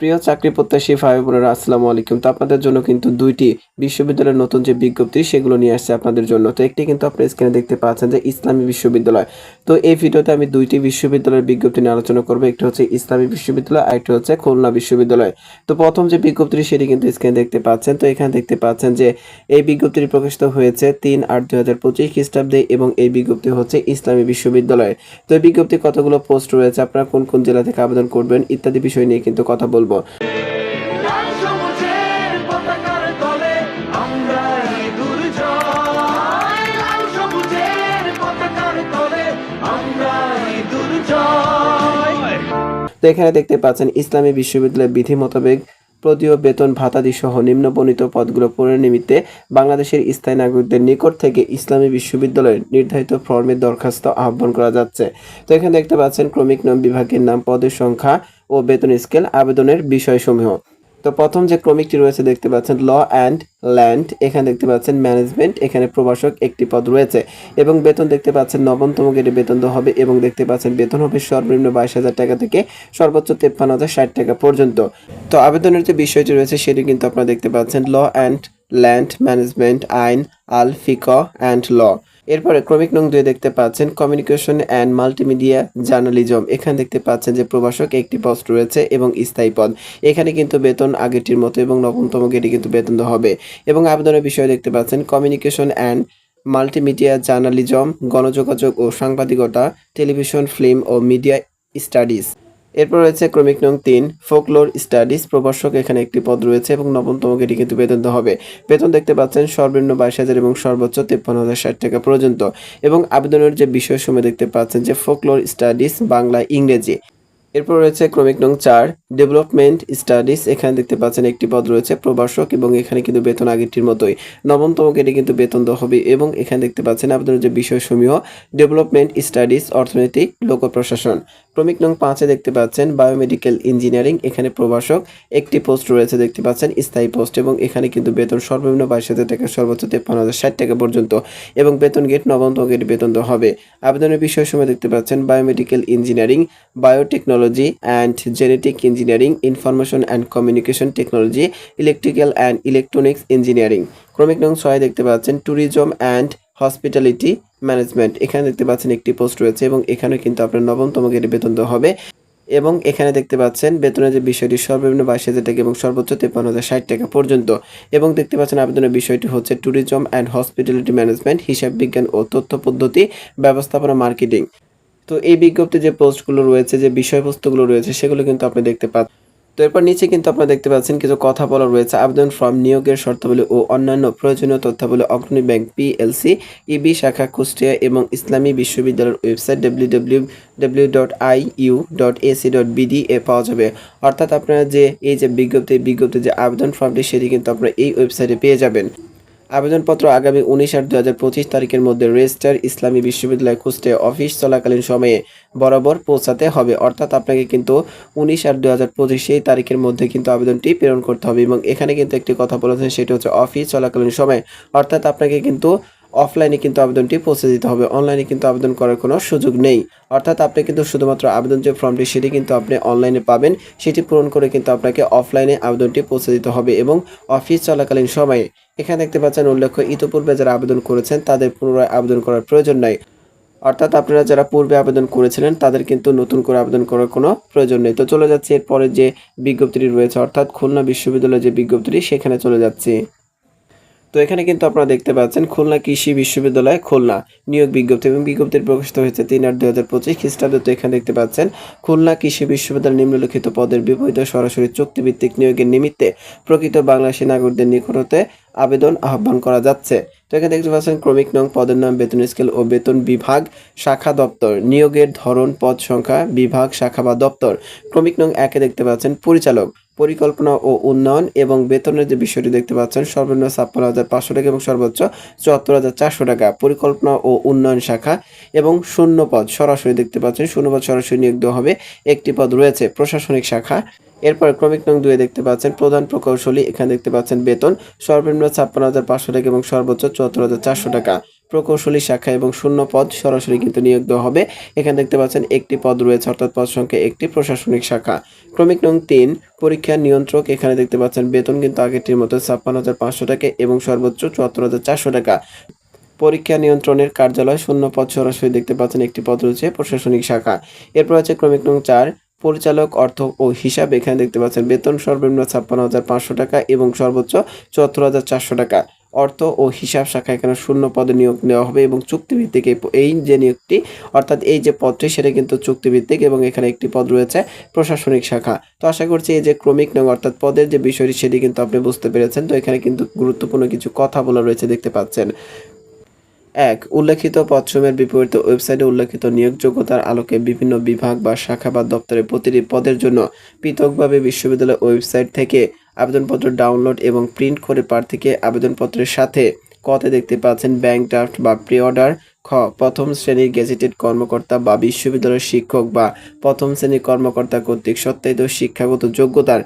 প্রিয় চাকরি প্রত্যাশী ভাই আসসালামু আলাইকুম। তো আপনাদের জন্য কিন্তু দুইটি বিশ্ববিদ্যালয়ের নতুন যে বিজ্ঞপ্তি, সেগুলো নিয়ে আসছে আপনাদের জন্য। তো একটি কিন্তু আপনার স্ক্রিনে দেখতে পাচ্ছেন যে ইসলামী বিশ্ববিদ্যালয়। তো এই ভিডিওতে আমি দুইটি বিশ্ববিদ্যালয়ের বিজ্ঞপ্তি নিয়ে আলোচনা করব। একটি হচ্ছে ইসলামী বিশ্ববিদ্যালয়, আর একটি হচ্ছে খুলনা বিশ্ববিদ্যালয়। তো প্রথম যে বিজ্ঞপ্তিটি, সেটি কিন্তু স্ক্রিনে দেখতে পাচ্ছেন। তো এখানে দেখতে পাচ্ছেন যে এই বিজ্ঞপ্তিটি প্রকাশিত হয়েছে তিন আট দুই হাজার পঁচিশ খ্রিস্টাব্দে, এবং এই বিজ্ঞপ্তি হচ্ছে ইসলামী বিশ্ববিদ্যালয়। তো এই বিজ্ঞপ্তি কতগুলো পোস্ট রয়েছে, আপনারা কোন কোন জেলা থেকে আবেদন করবেন, ইত্যাদি বিষয় নিয়ে কিন্তু কথা বলব। দুর্জয় তো এখানে দেখতে পাচ্ছেন ইসলামী বিশ্ববিদ্যালয়ের বিধি মোতাবেক প্রদীয় বেতন ভাতাদি সহ নিম্নবর্ণিত পদগুলো পূরণের নিমিত্তে বাংলাদেশের স্থায়ী নাগরিকদের নিকট থেকে ইসলামী বিশ্ববিদ্যালয়ের নির্ধারিত ফর্মের দরখাস্ত আহ্বান করা যাচ্ছে। তো এখানে দেখতে পাচ্ছেন ক্রমিক নাম বিভাগের নাম পদের সংখ্যা ও বেতন স্কেল আবেদনের বিষয়সমূহ। তো প্রথম যে ক্রমিকটি রয়েছে দেখতে পাচ্ছেন, ল অ্যান্ড ল্যান্ড, এখানে দেখতে পাচ্ছেন ম্যানেজমেন্ট, এখানে প্রভাষক একটি পদ রয়েছে। এবং বেতন দেখতে পাচ্ছেন, নবমতম গ্রেডে বেতন হবে এবং দেখতে পাচ্ছেন বেতন হবে সর্বনিম্ন বাইশ হাজার টাকা থেকে সর্বোচ্চ তেপ্পান্ন হাজার ষাট টাকা পর্যন্ত। তো আবেদনের যে বিষয়টি রয়েছে, সেটি কিন্তু আপনারা দেখতে পাচ্ছেন, ল অ্যান্ড ল্যান্ড ম্যানেজমেন্ট, আইন, আল ফিক অ্যান্ড ল। এরপরে ক্রমিক নং দুয়ে দেখতে পাচ্ছেন কমিউনিকেশন অ্যান্ড মাল্টিমিডিয়া জার্নালিজম এখানে দেখতে পাচ্ছেন যে প্রভাষক একটি পোস্ট রয়েছে এবং স্থায়ী পদ। এখানে কিন্তু বেতন আগেরটির মতো এবং নবমতম গেটে কিন্তু বেতন হবে। এবং আবেদনের বিষয় দেখতে পাচ্ছেন কমিউনিকেশন অ্যান্ড মাল্টিমিডিয়া জার্নালিজম গণযোগাযোগ ও সাংবাদিকতা টেলিভিশন ফিল্ম ও মিডিয়া স্টাডিজ এরপর রয়েছে ক্রমিক নং তিন ফোকলোর স্টাডিজ প্রভাষক এখানে একটি পদ রয়েছে এবং নবমতম গেটে কিন্তু বেতন হবে। বেতন দেখতে পাচ্ছেন সর্বনিম্ন বাইশ হাজার এবং সর্বোচ্চ তেপ্পান্ন হাজার ষাট টাকা পর্যন্ত। এবং আবেদনের যে বিষয় সময় দেখতে পাচ্ছেন যে ফোকলোর স্টাডিজ বাংলা ইংরেজি। এরপর রয়েছে ক্রমিক নং চার ডেভেলপমেন্ট স্টাডিজ এখানে দেখতে পাচ্ছেন একটি পদ রয়েছে প্রভাষক এবং এখানে কিন্তু বেতন আগেরটির মতোই। নবমতম গেটে কিন্তু বেতন দেওয়া হবে এবং এখানে দেখতে পাচ্ছেন আবেদনের যে বিষয়সমূহ ডেভেলপমেন্ট স্টাডিজ অর্থনীতি লোক প্রশাসন ক্রমিক নং পাঁচে দেখতে পাচ্ছেন বায়োমেডিক্যাল ইঞ্জিনিয়ারিং, এখানে প্রভাষক, একটি পোস্ট রয়েছে দেখতে পাচ্ছেন, স্থায়ী পোস্ট এবং এখানে কিন্তু বেতন সর্বনিম্ন বাইশ হাজার টাকা, সর্বোচ্চ তেপ্পান্ন হাজার ষাট টাকা পর্যন্ত এবং বেতন গেট নবমতম গেট বেতন দেওয়া হবে। আবেদনের বিষয় সময় দেখতে পাচ্ছেন biomedical engineering, biotechnology and genetic engineering, information and communication technology, electrical and electronics engineering. ক্রমিক নং ছয় দেখতে পাচ্ছেন, ট্যুরিজম অ্যান্ড হসপিটালিটি ম্যানেজমেন্ট। এখানে দেখতে পাচ্ছেন একটি পোস্ট রয়েছে এবং এখানে কিন্তু আপনার নবমতম গেটে বেতন দেওয়া হবে। এবং এখানে দেখতে পাচ্ছেন বেতনের যে বিষয়টি সর্বনিম্ন বাইশ হাজার টাকা এবং সর্বোচ্চ তেপ্পান্ন হাজার ষাট টাকা পর্যন্ত। এবং দেখতে পাচ্ছেন আবেদনের বিষয়টি হচ্ছে ট্যুরিজম অ্যান্ড হসপিটালিটি ম্যানেজমেন্ট হিসাব বিজ্ঞান ও তথ্য পদ্ধতি, ব্যবস্থাপনা মার্কেটিং তো এই বিজ্ঞপ্তি যে পোস্টগুলো রয়েছে, যে বিষয়বস্তুগুলো রয়েছে, সেগুলো কিন্তু আপনি দেখতে পাচ্ছেন। তো এরপর নিচে কিন্তু আপনারা দেখতে পাচ্ছেন কিছু কথা বলা রয়েছে। আবেদন ফর্ম নিয়োগের শর্তাবলী ও অন্যান্য প্রয়োজনীয় তথ্যাবলী অগ্রণী ব্যাংক পিএলসি, ইবি, শাখা কুষ্টিয়া এবং ইসলামী বিশ্ববিদ্যালয়ের website W W dot I U dot dot A পাওয়া যাবে। অর্থাৎ আপনারা যে, এই যে বিজ্ঞপ্তি বিজ্ঞপ্তি যে আবেদন ফর্মটি, সেটি কিন্তু আপনারা এই ওয়েবসাইটে পেয়ে যাবেন। আবেদনপত্র আগামী উনিশ আট দু হাজার পঁচিশ তারিখের মধ্যে রেজিস্টার ইসলামী বিশ্ববিদ্যালয় খুঁজতে অফিস চলাকালীন সময়ে বরাবর পৌঁছাতে হবে। অর্থাৎ আপনাকে কিন্তু উনিশ আট দু হাজার পঁচিশ সেই তারিখের মধ্যে কিন্তু আবেদনটি প্রেরণ করতে হবে এবং এখানে কিন্তু একটি কথা বলেছেন, সেটি হচ্ছে অফিস চলাকালীন সময়। অর্থাৎ আপনাকে কিন্তু অফলাইনে কিন্তু আবেদনটি পৌঁছে দিতে হবে। অনলাইনে কিন্তু আবেদন করার কোনো সুযোগ নেই। অর্থাৎ আপনি কিন্তু শুধুমাত্র আবেদন যে ফর্মটি, সেটি কিন্তু আপনি অনলাইনে পাবেন। সেটি পূরণ করে কিন্তু আপনাকে অফলাইনে আবেদনটি পৌঁছে দিতে হবে এবং অফিস চলাকালীন সময়ে। এখানে দেখতে পাচ্ছেন উল্লেখ্য, ইতোপূর্বে যারা আবেদন করেছেন, তাদের পুনরায় আবেদন করার প্রয়োজন নাই। অর্থাৎ আপনারা যারা পূর্বে আবেদন করেছিলেন, তাদের কিন্তু নতুন করে আবেদন করার কোনো প্রয়োজন নেই। তো চলে যাচ্ছে এরপরে যে বিজ্ঞপ্তিটি রয়েছে, অর্থাৎ খুলনা বিশ্ববিদ্যালয়ের যে বিজ্ঞপ্তিটি, সেখানে চলে যাচ্ছে। তো এখানে কিন্তু আপনারা দেখতে পাচ্ছেন খুলনা কৃষি বিশ্ববিদ্যালয় খুলনা নিয়োগ বিজ্ঞপ্তি এবং বিজ্ঞপ্তির প্রকাশিত হয়েছে তিন আট দুই হাজার পঁচিশ খ্রিস্টাব্দে। তো এখানে দেখতে পাচ্ছেন খুলনা কৃষি বিশ্ববিদ্যালয় নিম্নলিখিত পদের বিপরীত সরাসরি চুক্তিভিত্তিক নিয়োগের নিমিত্তে প্রকৃত বাংলাদেশি নাগরিকদের নিকট হতে আবেদন আহ্বান করা যাচ্ছে। তো এখানে দেখতে পাচ্ছেন ক্রমিক নং পদের নাম বেতন স্কেল ও বেতন বিভাগ শাখা দপ্তর। নিয়োগের ধরন, পদ সংখ্যা, বিভাগ, শাখা বা দপ্তর। ক্রমিক নং একে দেখতে পাচ্ছেন পরিচালক। পরিকল্পনা ও উন্নয়ন এবং বেতনের যে বিষয়টি দেখতে পাচ্ছেন, সর্বনিম্ন ছাপ্পান্ন হাজার পাঁচশো টাকা এবং সর্বোচ্চ চুয়াত্তর হাজার চারশো টাকা। পরিকল্পনা ও উন্নয়ন শাখা এবং শূন্য পদ সরাসরি দেখতে পাচ্ছেন। শূন্য পদ সরাসরি নিয়োগ দেওয়া হবে। একটি পদ রয়েছে প্রশাসনিক শাখা। এরপর ক্রমিক নং দুয়ে দেখতে পাচ্ছেন, প্রধান প্রকৌশলী। এখানে দেখতে পাচ্ছেন বেতন সর্বনিম্ন ছাপ্পান্ন হাজার পাঁচশো টাকা এবং সর্বোচ্চ চুয়াত্তর হাজার চারশো টাকা। প্রকৌশলী শাখা এবং শূন্য পদ সরাসরি কিন্তু নিয়োগ দেওয়া হবে। এখানে দেখতে পাচ্ছেন একটি পদ রয়েছে, অর্থাৎ পদ সংখ্যা একটি প্রশাসনিক শাখা। ক্রমিক নং তিন, পরীক্ষা নিয়ন্ত্রক, এখানে দেখতে পাচ্ছেন বেতন কিন্তু আগেরটির মতো ছাপ্পান্ন হাজার পাঁচশো টাকা এবং সর্বোচ্চ চুয়াত্তর হাজার চারশো টাকা। পরীক্ষা নিয়ন্ত্রণের কার্যালয়, শূন্য পদ সরাসরি দেখতে পাচ্ছেন একটি পদ রয়েছে, প্রশাসনিক শাখা। এরপর আছে ক্রমিক নং চার, পরিচালক অর্থ ও হিসাব, এখানে দেখতে পাচ্ছেন বেতন সর্বনিম্ন ছাপ্পান্ন হাজার পাঁচশো টাকা এবং সর্বোচ্চ চুয়াত্তর হাজার চারশো টাকা। অর্থ ও হিসাব শাখা এখানে শূন্য পদে নিয়োগ নেওয়া হবে এবং চুক্তিভিত্তিক এই যে নিয়োগটি, অর্থাৎ এই যে পদটি, সেটা কিন্তু চুক্তিভিত্তিক এবং এখানে একটি পদ রয়েছে, প্রশাসনিক শাখা। তো আশা করছি এই যে ক্রমিক নং অর্থাৎ পদের যে বিষয়টি, সেটি কিন্তু আপনি বুঝতে পেরেছেন। তো এখানে কিন্তু গুরুত্বপূর্ণ কিছু কথা বলা রয়েছে দেখতে পাচ্ছেন। এক, উল্লেখিত পদসমূহের বিপরীতে ওয়েবসাইটে উল্লেখিত নিয়োগযোগ্যতার আলোকে বিভিন্ন বিভাগ বা শাখা বা দপ্তরের প্রতিটি পদের জন্য পৃথকভাবে বিশ্ববিদ্যালয়ের ওয়েবসাইট থেকে আবেদনপত্র ডাউনলোড এবং প্রিন্ট করে প্রার্থীকে আবেদনপত্রের সাথে কতে দেখতে পাচ্ছেন ব্যাংক ড্রাফট বা প্রি অর্ডার খ, প্রথম শ্রেণির গেজেটেড কর্মকর্তা বা বিশ্ববিদ্যালয়ের শিক্ষক বা প্রথম শ্রেণির কর্মকর্তা কর্তৃক সত্যায়িত শিক্ষাগত যোগ্যতার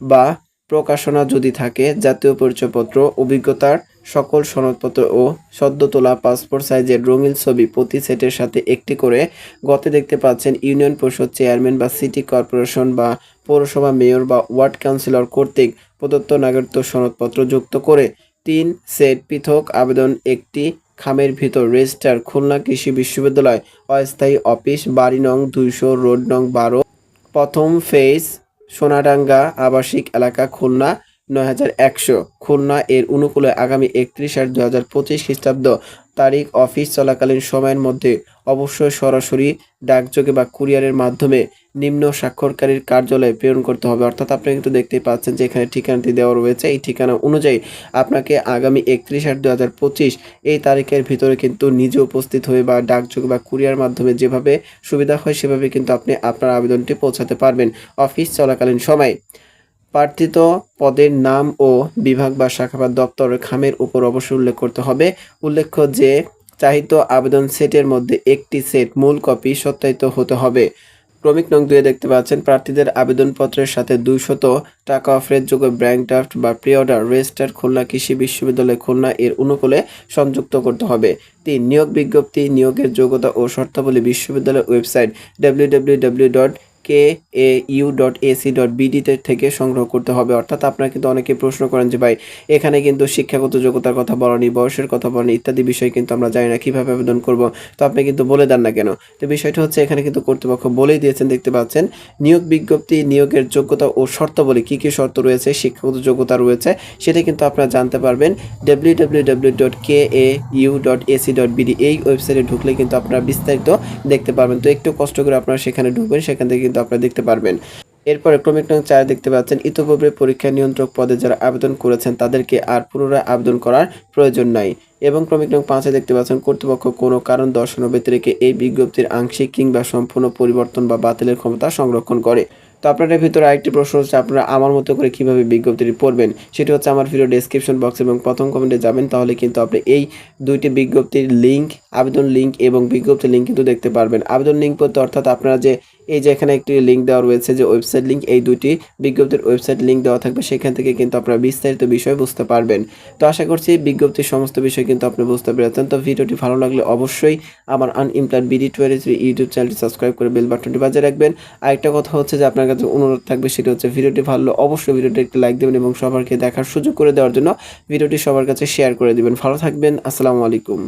বা প্রকাশনা যদি থাকে, জাতীয় পরিচয়পত্র, অভিজ্ঞতার সকল সনদপত্র ও সদ্য তোলা পাসপোর্ট সাইজের রঙিন ছবি প্রতি সেটের সাথে একটি করে গতে দেখতে পাচ্ছেন ইউনিয়ন পরিষদ চেয়ারম্যান বা সিটি কর্পোরেশন বা পৌরসভা মেয়র বা ওয়ার্ড কাউন্সিলর কর্তৃক প্রদত্ত নাগরিকত্ব সনদপত্র যুক্ত করে তিন সেট পৃথক আবেদন, একটি খামের ভিতর রেজিস্টার, খুলনা কৃষি বিশ্ববিদ্যালয়, অস্থায়ী অফিস, বাড়ি নং দুইশো, রোড নং বারো, প্রথম ফেজ, সোনাডাঙ্গা আবাসিক এলাকা, খুলনা নয় হাজার একশো। খুলনা এর অনুকূলে আগামী একত্রিশ আট দু হাজার পঁচিশ খ্রিস্টাব্দ তারিখ অফিস চলাকালীন সময়ের মধ্যে অবশ্যই সরাসরি ডাকযোগে বা কুরিয়ারের মাধ্যমে নিম্ন স্বাক্ষরকারীর কার্যালয়ে প্রেরণ করতে হবে। অর্থাৎ আপনি কিন্তু দেখতেই পাচ্ছেন যে এখানে ঠিকানাটি দেওয়া রয়েছে। এই ঠিকানা অনুযায়ী আপনাকে আগামী একত্রিশ আট দু হাজার পঁচিশ এই তারিখের ভিতরে কিন্তু নিজে উপস্থিত হয়ে বা ডাকযোগে বা কুরিয়ার মাধ্যমে যেভাবে সুবিধা হয় সেভাবে কিন্তু আপনি আপনার আবেদনটি পৌঁছাতে পারবেন অফিস চলাকালীন সময়। প্রার্থিত পদের নাম ও বিভাগ বা শাখা বা দপ্তরের খামের উপর অবশ্যই উল্লেখ করতে হবে। উল্লেখ্য যে চাহিত আবেদন সেটের মধ্যে একটি সেট মূল কপি সত্যায়িত হতে হবে। ক্রমিক নং দুয়ে দেখতে পাচ্ছেন, প্রার্থীদের আবেদনপত্রের সাথে দুইশত টাকা অফারের ব্যাংক ড্রাফট বা প্রি অর্ডার রেজিস্টার খুলনা কৃষি বিশ্ববিদ্যালয় খুলনা এর অনুকূলে সংযুক্ত করতে হবে। তিন, নিয়োগ বিজ্ঞপ্তি নিয়োগের যোগ্যতা ও শর্তাবলী বিশ্ববিদ্যালয়ের website W dot K A U dot AC dot থেকে সংগ্রহ করতে হবে। অর্থাৎ আপনারা কিন্তু অনেকে প্রশ্ন করেন যে, ভাই, এখানে কিন্তু শিক্ষাগত যোগ্যতার কথা বলেনি, বয়সের কথা বলেনি, ইত্যাদি বিষয় কিন্তু আমরা জানি না, কীভাবে আবেদন করব। তো আপনি কিন্তু বলে দেন না কেন? তো বিষয়টা হচ্ছে, এখানে কিন্তু কর্তৃপক্ষ বলেই দিয়েছেন, দেখতে পাচ্ছেন, নিয়োগ বিজ্ঞপ্তি, নিয়োগের যোগ্যতা ও শর্তাবলী কী কী শর্ত রয়েছে, শিক্ষাগত যোগ্যতা রয়েছে, সেটা কিন্তু আপনারা জানতে পারবেন। W W dot K A U dot AC dot BD এই ওয়েবসাইটে ঢুকলে কিন্তু আপনারা বিস্তারিত দেখতে পারবেন। তো একটু কষ্ট করে আপনারা সেখানে ঢুকবেন, সেখান থেকে কিন্তু আপনারা দেখতে পারবেন। এরপরে ক্রমিক নং চার দেখতে পাচ্ছেন, ইতোপূর্বে পরীক্ষা নিয়ন্ত্রক পদে যারা আবেদন করেছেন, তাদেরকে আর পুনরায় আবেদন করার প্রয়োজন নাই। এবং ক্রমিক নং পাঁচে দেখতে পাচ্ছেন, কর্তৃপক্ষ কোনো কারণ দর্শানো ব্যতিরেকে এই বিজ্ঞপ্তির আংশিক কিংবা সম্পূর্ণ পরিবর্তন বা বাতিলের ক্ষমতা সংরক্ষণ করে। তো আপনাদের ভিতরে আরেকটি প্রশ্ন হচ্ছে, আপনারা আমার মতো করে কীভাবে বিজ্ঞপ্তিটি পড়বেন? সেটি হচ্ছে আমার ভিডিও ডেসক্রিপশন বক্স এবং প্রথম কমেন্টে যাবেন, তাহলে কিন্তু আপনি এই দুইটি বিজ্ঞপ্তির লিঙ্ক আবেদন লিঙ্ক এবং বিজ্ঞপ্তির লিঙ্ক কিন্তু দেখতে পারবেন। আবেদন লিঙ্ক পড়তে অর্থাৎ আপনারা যে এই যে এখানে একটি লিঙ্ক দেওয়া রয়েছে যে ওয়েবসাইট লিঙ্ক এই দুটি বিজ্ঞপ্তির ওয়েবসাইট লিঙ্ক দেওয়া থাকবে, সেখান থেকে কিন্তু আপনারা বিস্তারিত বিষয় বুঝতে পারবেন। তো আশা করছি বিজ্ঞপ্তির সমস্ত বিষয় কিন্তু আপনি বুঝতে পেরেছেন। তো ভিডিওটি ভালো লাগলে অবশ্যই আমার unemployed BD twenty three YouTube চ্যানেলটি সাবস্ক্রাইব করে বেল বাটনটি বাজিয়ে রাখবেন। আরেকটা কথা হচ্ছে যে আপনার কাছে অনুরোধ থাকবে, সেটা হচ্ছে ভিডিওটি ভালো অবশ্যই ভিডিওটি একটি লাইক দেবেন এবং সবারকে দেখার সুযোগ করে দেওয়ার জন্য ভিডিওটি সবার কাছে শেয়ার করে দিবেন। ভালো থাকবেন, আসসালামু আলাইকুম।